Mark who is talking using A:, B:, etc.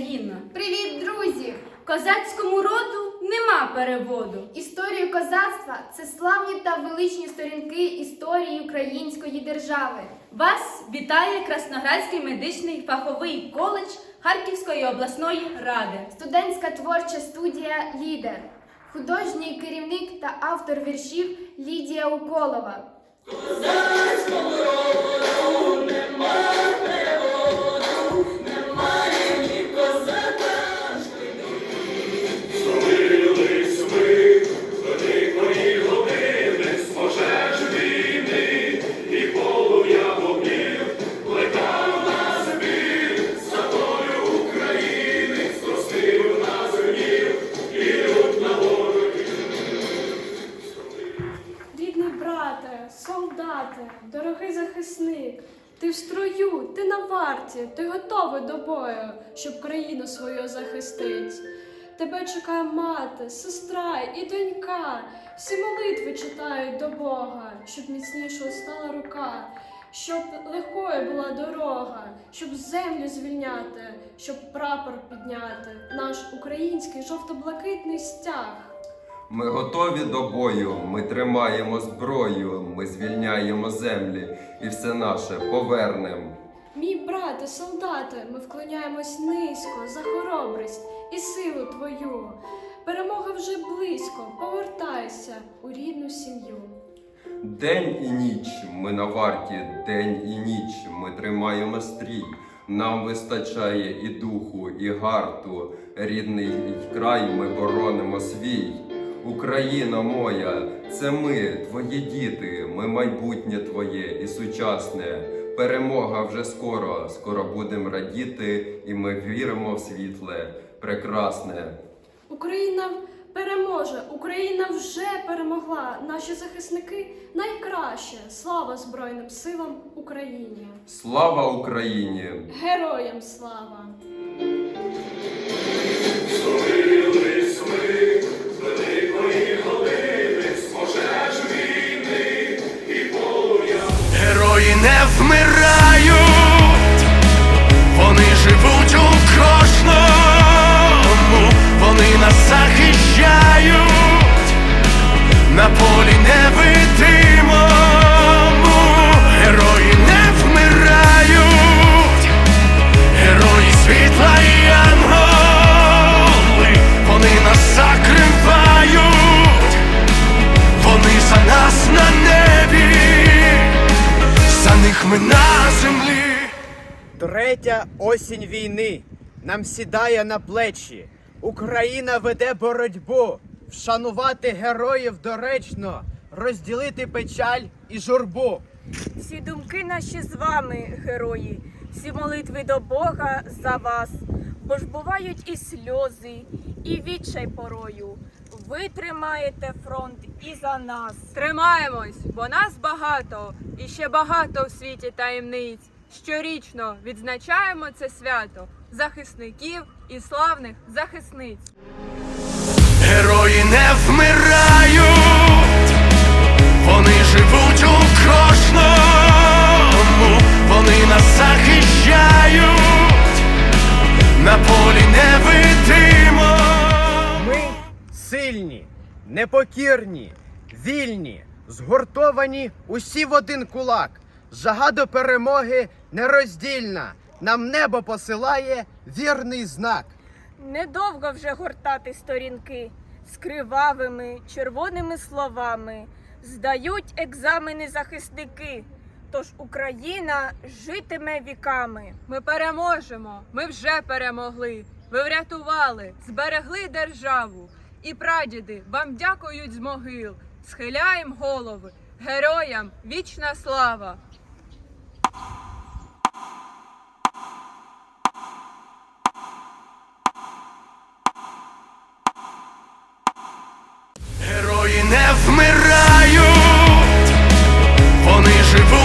A: країна. Привіт, друзі! Козацькому роду нема переводу.
B: Історію козацтва це славні та величні сторінки історії української держави.
A: Вас вітає Красноградський медичний фаховий коледж Харківської обласної ради,
B: студентська творча студія Лідер, художній керівник та автор віршів Лідія Уколова.
C: Козацькому роду нема ти в строю, ти на варті, ти готовий до бою, щоб країну свою захистить. Тебе чекає мати, сестра і донька. Всі молитви читають до Бога, щоб міцнішою стала рука, щоб легкою була дорога, щоб землю звільняти, щоб прапор підняти, наш український жовто-блакитний стяг.
D: Ми готові до бою, ми тримаємо зброю, ми звільняємо землі і все наше повернем.
C: Мій брате, солдате, ми вклоняємось низько за хоробрість і силу твою. Перемога вже близько, повертайся у рідну сім'ю.
D: День і ніч ми на варті, день і ніч ми тримаємо стрій. Нам вистачає і духу, і гарту. Рідний край ми боронимо свій. Україна моя, це ми, твої діти, ми майбутнє твоє і сучасне. Перемога вже скоро, скоро будемо радіти, і ми віримо в світле, прекрасне.
C: Україна переможе, Україна вже перемогла. Наші захисники найкраще. Слава Збройним силам Україні!
D: Слава Україні!
C: Героям слава!
E: Не вмирають,
F: Третя осінь війни нам сідає на плечі. Україна веде боротьбу. Вшанувати героїв доречно, розділити печаль і журбу.
G: Всі думки наші з вами, герої, всі молитви до Бога за вас, бо ж бувають і сльози, і відчай порою. Ви тримаєте фронт і за нас.
H: Тримаємось, бо нас багато і ще багато в світі таємниць. Щорічно відзначаємо це свято захисників і славних захисниць.
E: Герої не вмирають, вони живуть у кожному, вони нас захищають на полі невидимо.
F: Ми сильні, непокірні, вільні, згуртовані усі в один кулак. Жага до перемоги нероздільна. Нам небо посилає вірний знак.
G: Недовго вже гортати сторінки з кривавими червоними словами. Здають екзамени захисники. Тож Україна житиме віками.
H: Ми переможемо, ми вже перемогли. Ви врятували, зберегли державу. І прадіди вам дякують з могил. Схиляєм голови, героям вічна слава!
E: Вмирають, вони живуть